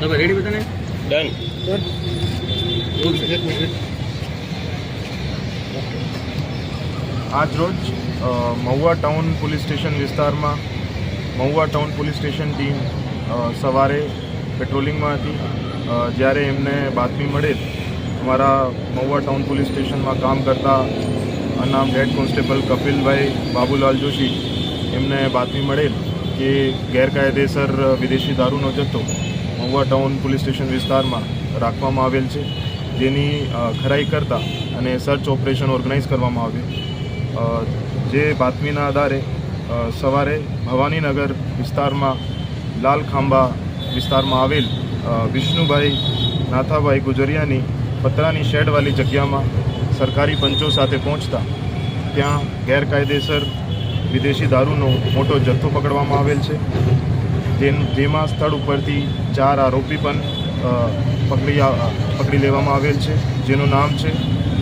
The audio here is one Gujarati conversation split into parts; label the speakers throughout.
Speaker 1: રેડી બધાને?
Speaker 2: ડન
Speaker 3: આજ રોજ મહુવા ટાઉન પોલીસ સ્ટેશન વિસ્તારમાં Mahuva town police station team સવારે પેટ્રોલિંગમાં હતી. જ્યારે એમને બાતમી મળેલ અમારા મહુવા ટાઉન પોલીસ સ્ટેશનમાં કામ કરતા અનામ હેડ કોન્સ્ટેબલ કપિલભાઈ બાબુલાલ જોશી એમને બાતમી મળેલ કે ગેરકાયદેસર વિદેશી દારૂનો જથ્થો મહુવા ટાઉન પોલીસ સ્ટેશન વિસ્તારમાં રાખવામાં આવેલ છે. જેની ખરાઈ કરતા અને સર્ચ ઓપરેશન ઓર્ગેનાઇઝ કરવામાં આવ્યું. જે બાતમીના આધારે સવારે ભવાનીનગર વિસ્તારમાં, લાલ ખાંબા વિસ્તારમાં આવેલ વિષ્ણુભાઈ નાથાભાઈ ગુજરિયાની પતરાની શેડવાળી જગ્યામાં સરકારી પંચો સાથે પહોંચતા ત્યાં ગેરકાયદેસર વિદેશી દારૂનો મોટો જથ્થો પકડવામાં આવેલ છે. જેમાં સ્થળ ઉપરથી ચાર આરોપી પણ પકડી પકડી લેવામાં આવેલ છે. જેનું નામ છે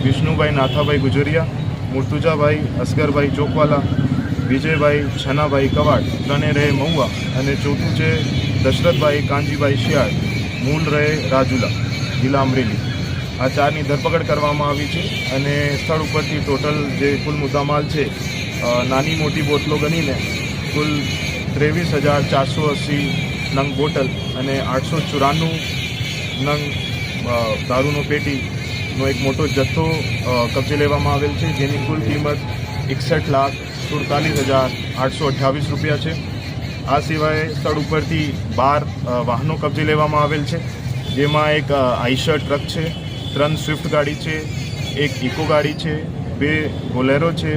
Speaker 3: વિષ્ણુભાઈ નાથાભાઈ ગુજરિયા, મુર્તુજાભાઈ અસગરભાઈ ચોકવાલા, વિજયભાઈ છનાભાઈ કવાડ ત્રણે રહે મહુવા અને ચોથું છે દશરથભાઈ કાંજીભાઈ શિયાળ, મૂળ રહે રાજુલા, જિલ્લા અમરેલી. આ ચારની ધરપકડ કરવામાં આવી છે અને સ્થળ ઉપરથી ટોટલ જે કુલ મુદ્દામાલ છે નાની મોટી બોટલો ગણીને કુલ ત્રેવીસ હજાર ચારસો અસી નંગ બોટલ અને આઠસો ચોરાણું નંગ દારૂનો પેટીનો એક મોટો જથ્થો કબજે લેવામાં આવેલ છે, જેની કુલ કિંમત એકસઠ લાખ સુડતાલીસ હજાર આઠસો અઠ્યાવીસ રૂપિયા છે. આ સિવાય સ્થળ ઉપરથી બાર વાહનો કબજે લેવામાં આવેલ છે, જેમાં એક આઈશર ટ્રક છે, ત્રણ સ્વિફ્ટ ગાડી છે, એક ઇકો ગાડી છે, બે બોલેરો છે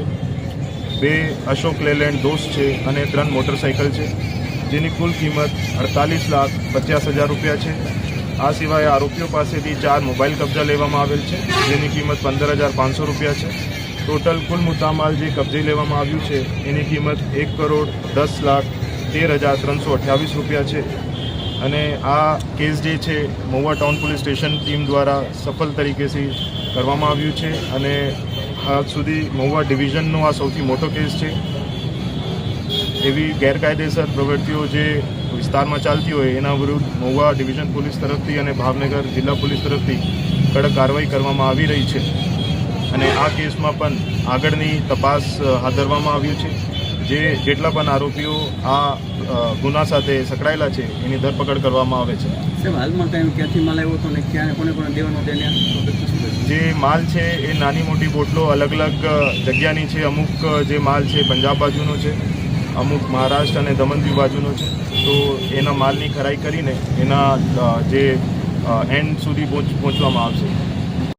Speaker 3: બે અશોક લેલેન્ડ દોસ્ત છે અને ત્રણ મોટરસાઇકલ છે. જેની કુલ કિંમત અડતાલીસ લાખ પચાસ હજાર રૂપિયા છે. આ સિવાય આરોપીઓ પાસેથી ચાર મોબાઈલ કબજા લેવામાં આવેલ છે. જેની કિંમત પંદર હજાર પાંચસો રૂપિયા છે. ટોટલ કુલ મુદ્દામાલ જે કબજે લેવામાં આવ્યું છે, એની કિંમત એક કરોડ દસ લાખ તેર હજાર ત્રણસો અઠ્યાવીસ રૂપિયા છે. અને આ કેસ જે છે, Mahuva town police station team દ્વારા સફળ તરીકેથી કરવામાં આવ્યું છે. અને હાલ સુધી મહુવા ડિવિઝનનો આ સૌથી મોટો કેસ છે. એવી ગેરકાયદેસર પ્રવૃત્તિઓ જે વિસ્તારમાં ચાલતી હોય, એના વિરુદ્ધ મહુવા ડિવિઝન પોલીસ તરફથી અને ભાવનગર જિલ્લા પોલીસ તરફથી કડક કાર્યવાહી કરવામાં આવી રહી છે. અને આ કેસમાં પણ આગળની તપાસ હાથ ધરવામાં આવ્યું છે. જે જેટલા પણ આરોપીઓ આ ગુના સાથે સંકળાયેલા છે એની ધરપકડ કરવામાં આવે છે.
Speaker 1: હાલમાં કાંઈ ક્યાંથી માલ આવ્યો હતો ને ક્યાં કોને કોને દેવાનો તેને
Speaker 3: જે માલ છે એ નાની મોટી બોટલો અલગ અલગ જગ્યાની છે. અમુક જે માલ છે પંજાબ બાજુનો છે અમુક મહારાષ્ટ્ર અને દમણ બાજુનો છે. તો એના માલની ખરાઈ કરીને એના જે એન્ડ સુધી પહોંચ પહોંચવામાં આવશે.